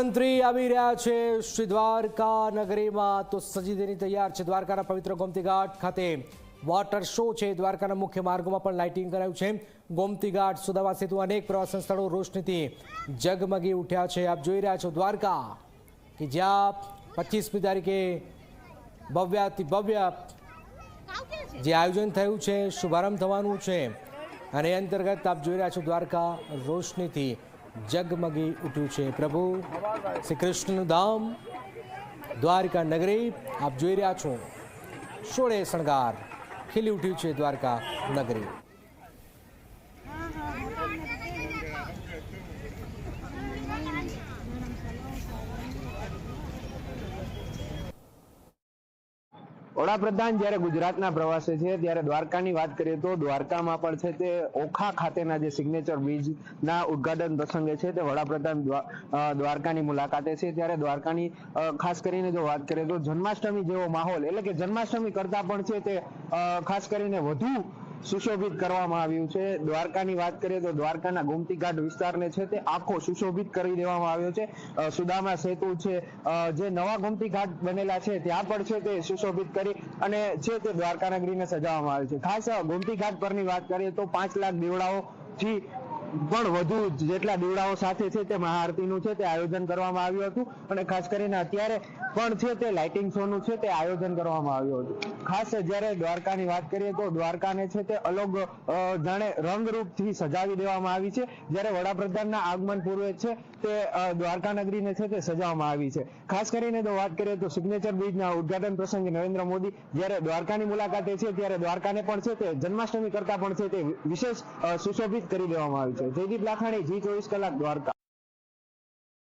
પ્રધાનમંત્રી આવી રહ્યા છે શ્રી દ્વારકા નગરીમાં તો સજી દેની તૈયાર છે દ્વારકાના પવિત્ર ગોમતી ઘાટ ખાતે. વોટર શો છે દ્વારકાના મુખ્ય માર્ગોમાં પણ લાઇટિંગ કરાયું છે. ગોમતી ઘાટ સુદામા સેતુ અનેક પ્રવાસન સ્થળો રોશનીથી જગમગી ઉઠ્યા છે. આપ જોઈ રહ્યા છો દ્વારકા કે જ્યાં પચીસમી તારીખે ભવ્યાતિ ભવ્ય જે આયોજન થયું છે, શુભારંભ થવાનું છે. અને અંતર્ગત આપ જોઈ રહ્યા છો દ્વારકા રોશનીથી જગમગી ઉઠ્યું છે પ્રભુ શ્રી કૃષ્ણનું ધામ દ્વારકા નગરી આપ જોઈ રહ્યા છો સોળે શણગાર ખીલી ઉઠ્યું છે દ્વારકા નગરી વડાપ્રધાન જ્યારે ગુજરાતના પ્રવાસે છે, ત્યારે દ્વારકાની વાત કરીએ તો દ્વારકામાં પણ છે તે ઓખા ખાતેના જે સિગ્નેચર બ્રિજના ઉદ્ઘાટન પ્રસંગે છે, તે વડાપ્રધાન દ્વા- દ્વારકાની મુલાકાતે છે. ત્યારે દ્વારકાની ખાસ કરીને જો વાત કરીએ તો જન્માષ્ટમી જેવો માહોલ, એટલે કે જન્માષ્ટમી કરતા પણ છે તે ખાસ કરીને વધુ સુશોભિત કરવામાં આવ્યું છે. દ્વારકાની વાત કરીએ તો દ્વારકાના ગોમતી વિસ્તારને છે તે આખો સુશોભિત કરી દેવામાં આવ્યો છે. સુદામા સેતુ છે. જે નવા ગોમતી ઘાટ બનેલા છે, ત્યાં પણ છે તે સુશોભિત કરી અને છે તે દ્વારકા નગરીને સજાવવામાં આવ્યું છે. ખાસ ગોમતી ઘાટ પરની વાત કરીએ તો પાંચ લાખ દેવડાઓ થી પણ વધુ જેટલા દીવડાઓ સાથે છે તે મહાઆરતીનું છે તે આયોજન કરવામાં આવ્યું હતું. અને ખાસ કરીને અત્યારે પણ છે તે લાઇટિંગ શોનું છે તે આયોજન કરવામાં આવ્યું હતું. ખાસ જ્યારે દ્વારકાની વાત કરીએ તો દ્વારકાને છે તે અલગ જાણે રંગરૂપથી સજાવી દેવામાં આવી છે. જ્યારે વડાપ્રધાનના આગમન પૂર્વે છે તે દ્વારકા નગરીને છે તે સજાવવામાં આવી છે. ખાસ કરીને તો વાત કરીએ તો સિગ્નેચર બ્રિજના ઉદ્ઘાટન પ્રસંગે નરેન્દ્ર મોદી જ્યારે દ્વારકાની મુલાકાતે છે, ત્યારે દ્વારકાને પણ છે તે જન્માષ્ટમી કરતા પણ છે તે વિશેષ સુશોભિત કરી દેવામાં આવી છે. જયદીપ લાખાણી, જી ચોવીસ કલાક, દ્વારકા.